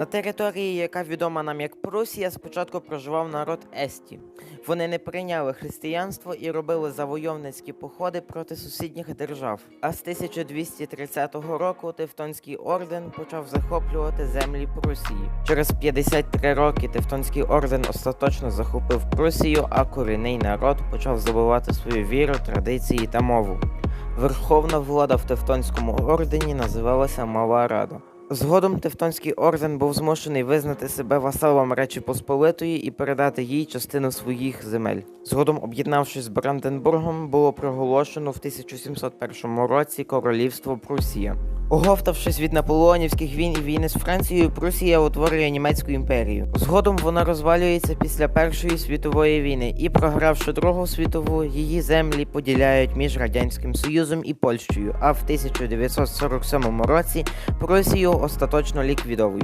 На території, яка відома нам як Прусія, спочатку проживав народ Есті. Вони не прийняли християнство і робили завойовницькі походи проти сусідніх держав. А з 1230 року Тевтонський орден почав захоплювати землі Прусії. Через 53 роки Тевтонський орден остаточно захопив Прусію, а корінний народ почав забувати свою віру, традиції та мову. Верховна влада в Тевтонському ордені називалася Мала Рада. Згодом Тевтонський орден був змушений визнати себе васалом Речі Посполитої і передати їй частину своїх земель. Згодом, об'єднавшись з Бранденбургом, було проголошено в 1701 році королівство Прусія. Оговтавшись від наполеонівських війн і війни з Францією, Прусія утворює німецьку імперію. Згодом вона розвалюється після Першої світової війни і, програвши Другу світову, її землі поділяють між Радянським Союзом і Польщею. А в 1947 році Прусію остаточно ліквідовують.